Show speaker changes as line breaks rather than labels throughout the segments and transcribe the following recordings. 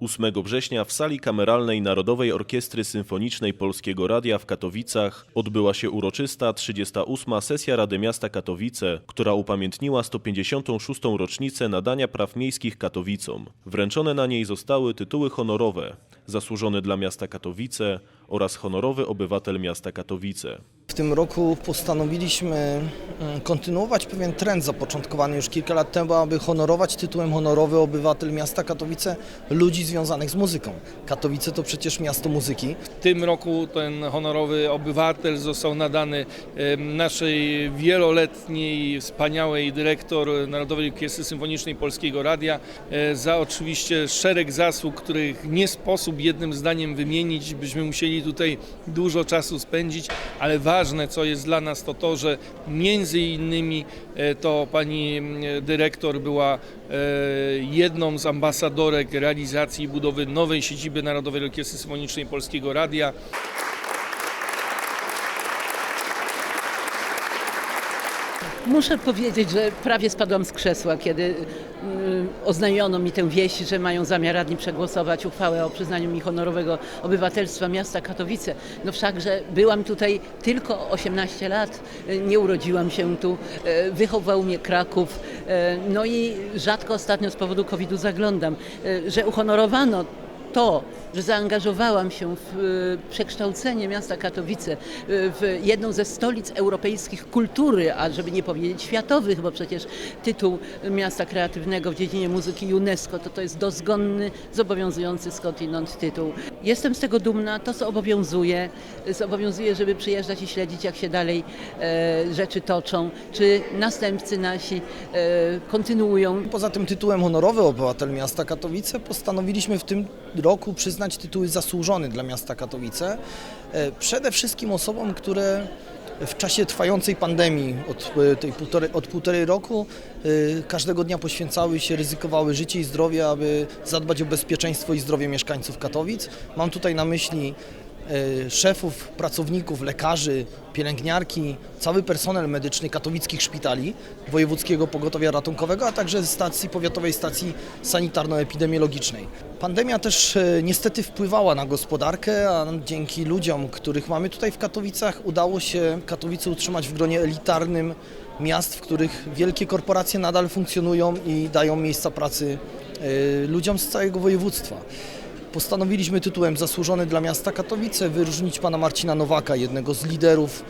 8 września w sali kameralnej Narodowej Orkiestry Symfonicznej Polskiego Radia w Katowicach odbyła się uroczysta 38. sesja Rady Miasta Katowice, która upamiętniła 156. rocznicę nadania praw miejskich Katowicom. Wręczone na niej zostały tytuły honorowe Zasłużony dla miasta Katowice oraz Honorowy Obywatel Miasta Katowice.
W tym roku postanowiliśmy mm, kontynuować pewien trend zapoczątkowany już kilka lat temu, aby honorować tytułem honorowy obywatel miasta Katowice ludzi związanych z muzyką. Katowice to przecież miasto muzyki.
W tym roku ten honorowy obywatel został nadany naszej wieloletniej, wspaniałej dyrektor Narodowej Orkiestry Symfonicznej Polskiego Radia e, za oczywiście szereg zasług, których nie sposób jednym zdaniem wymienić. Byśmy musieli tutaj dużo czasu spędzić, ale ważne co jest dla nas to to, że między innymi e, to pani em, dyrektor była e, jedną z ambasadorek realizacji i budowy nowej siedziby Narodowej Orkiestry Symfonicznej Polskiego Radia.
Muszę powiedzieć, że prawie spadłam z krzesła, kiedy y, oznajmiono mi tę wieść, że mają zamiar radni przegłosować uchwałę o przyznaniu mi honorowego obywatelstwa miasta Katowice. No wszakże byłam tutaj tylko 18 lat, nie urodziłam się tu, y, wychował mnie Kraków, y, no i rzadko ostatnio z powodu COVID-u zaglądam, że uhonorowano to, że zaangażowałam się w e, przekształcenie miasta Katowice e, w jedną ze stolic europejskich kultury, a żeby nie powiedzieć światowych, bo przecież tytuł miasta kreatywnego w dziedzinie muzyki UNESCO to to jest dozgonny, zobowiązujący skądinąd tytuł. Jestem z tego dumna, to zobowiązuje, zobowiązuje, żeby przyjeżdżać i śledzić jak się dalej e, rzeczy toczą, czy następcy nasi e, kontynuują
Poza tym tytułem honorowy obywatel miasta Katowice postanowiliśmy w tym roku przyznać tytuły zasłużony dla miasta Katowice. e, Przede wszystkim osobom, które w czasie trwającej pandemii od, e, tej półtorej, od półtorej roku e, każdego dnia poświęcały się, ryzykowały życie i zdrowie, aby zadbać o bezpieczeństwo i zdrowie mieszkańców Katowic. Mam tutaj na myśli szefów, pracowników, lekarzy, pielęgniarki, cały personel medyczny katowickich szpitali, Wojewódzkiego Pogotowia Ratunkowego, a także stacji powiatowej stacji sanitarno-epidemiologicznej. Pandemia też e, niestety wpływała na gospodarkę, a dzięki ludziom, których mamy tutaj w Katowicach, udało się Katowice utrzymać w gronie elitarnym miast, w których wielkie korporacje nadal funkcjonują i dają miejsca pracy e, ludziom z całego województwa. Postanowiliśmy tytułem Zasłużony dla miasta Katowice wyróżnić pana Marcina Nowaka, jednego z liderów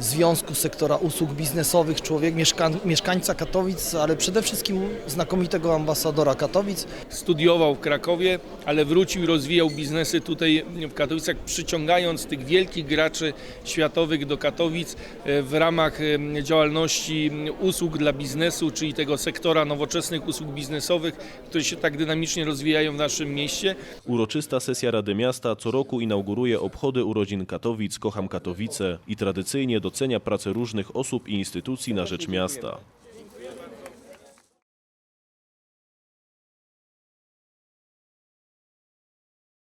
Związku Sektora Usług Biznesowych, człowiek, mieszka, mieszkańca Katowic, ale przede wszystkim znakomitego ambasadora Katowic.
studiował w Krakowie, ale wrócił i rozwijał biznesy tutaj w Katowicach, przyciągając tych wielkich graczy światowych do Katowic e, w ramach e, działalności usług dla biznesu, czyli tego sektora nowoczesnych usług biznesowych, które się tak dynamicznie rozwijają w naszym mieście.
Uroczysta sesja Rady Miasta co roku inauguruje obchody urodzin Katowic Kocham Katowice i tradycyjnie docenia pracę różnych osób i instytucji na rzecz miasta.